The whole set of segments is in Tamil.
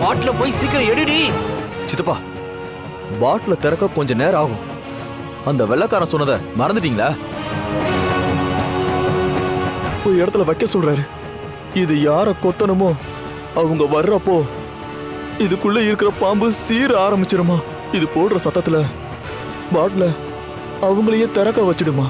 பாட்டில போய் சீக்கிரம் எடுடி. சித்தப்பா பாட்டில திறக்க கொஞ்சம் நேரம் ஆகும். அந்த வெள்ளைக்காரன் சொன்னதை மறந்துட்டீங்களா? ஒரு இடத்துல வைக்க சொல்றாரு. இது யார கொத்தணுமோ அவங்க வர்றப்போ இதுக்குள்ள இருக்கிற பாம்பு சீர ஆரம்பிச்சிருமா? இது போடுற சத்தத்துல பாட்டில அவங்களையே திறக்க வச்சிடுமா?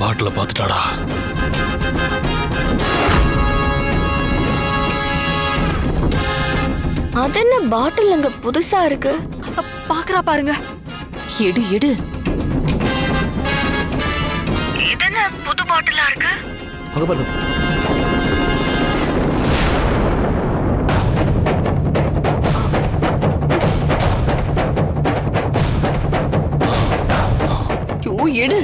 பாட்டில பார்த்துட்டாடா அதென்ன பாட்டில் அங்க புதுசா இருக்கு? பாக்குறா பாருங்க. எடு எடு. இதென்ன புது பாட்டிலா இருக்கு? அங்க பாருங்க ஐயோ எடு.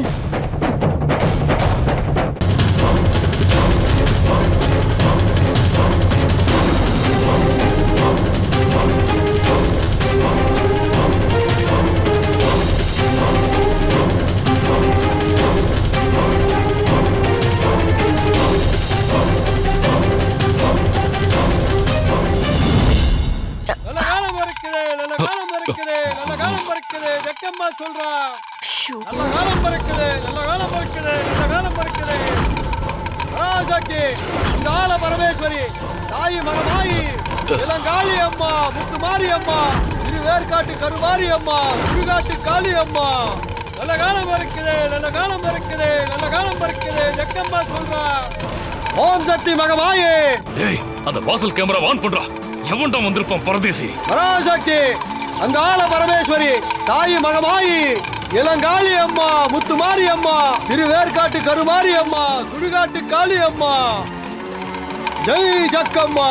ஜக்கம்மா சொல்றா? ஷூ. நல்ல காலம் இருக்குது நல்ல காலம் இருக்குது நல்ல காலம் பராசக்தி இந்த ஆள பரமேஸ்வரி தாயி மகமாயி இளங்காளி அம்மா முத்துமாரி அம்மா திருவேற்காட்டு கருமாரி அம்மா சுடுகாட்டு காளி அம்மா. நல்ல காலம் இருக்குது நல்ல காலம் இருக்குது நல்ல காலம் இருக்குது ஜக்கம்மா சொல்றா? ஓம் சக்தி மகமாயி. அந்த வாசல் கேமரா ஆன் பண்றா. எவன்டா வந்திருப்பான் பரதேசி? பராசக்தி அங்காள பரமேஸ்வரி தாயி மகமாயி இளங்காளி அம்மா முத்துமாரி அம்மா திருவேற்காட்டு கருமாரி அம்மா சுடுகாட்டு காளி அம்மா. ஜெய் ஜக்கம்மா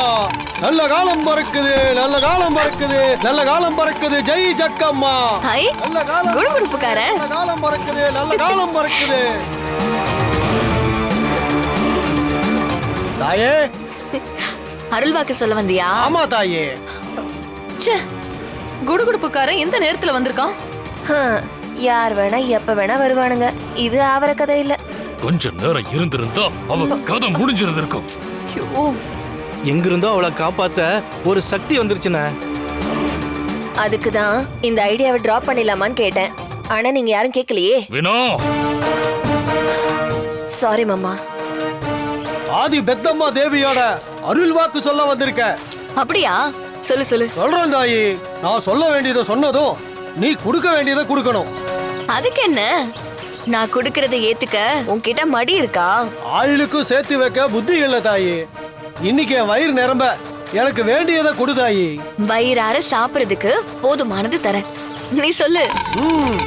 நல்ல காலம் பறக்குது நல்ல காலம் பறக்குது நல்ல காலம் பறக்குது ஜெய் ஜக்கம்மா. நல்ல காலம் நல்ல காலம் பறக்குது நல்ல காலம் பறக்குது. தாயே. அருள்வாக்கு சொல்ல வந்தியா? ஆமா தாயே. ச்சே குடுகுடுப்புக்காரன் எந்த நேரத்துல வந்திருக்கான். யார் வேணா எப்ப வேணா வருவானுங்க. இது ஆவர கதை இல்ல. கொஞ்ச நேரம் இருந்திருந்தா அவ கதை முடிஞ்சிருந்திருக்கும். ஐயோ. எங்கிருந்தோ அவளை காப்பாத்த ஒரு சக்தி வந்துருச்சுண்ணே. அதுக்கு தான் இந்த ஐடியாவை டிராப் பண்ணிடலாமான்னு கேட்டேன். ஆனா நீங்க யாரும் கேட்கலையே? வினோ! சாரி மாமா. ஆதி பெத்தம்மா தேவியோட அருள் வாக்கு சொல்ல வந்திருக்க. அப்படியா? சொல்லு சொல்லு. சொல்றேன் தாயி. நான் சொல்ல வேண்டியதை சொன்னதும் நீ கொடுக்க வேண்டியதை கொடுக்கணும். அதுக்கு என்ன? நான் குடுக்கறதை ஏத்துக்க உன்கிட்ட மடி இருக்கா? ஆயிலுக்கும் சேர்த்து வைக்க புத்தி இல்ல தாயி. இன்னைக்கு என் வயிறு நிரம்ப எனக்கு வேண்டியதை கொடு தாயி. வயிறார சாப்பிடுறதுக்கு போதுமானது தரேன். நீ சொல்லு. ம்.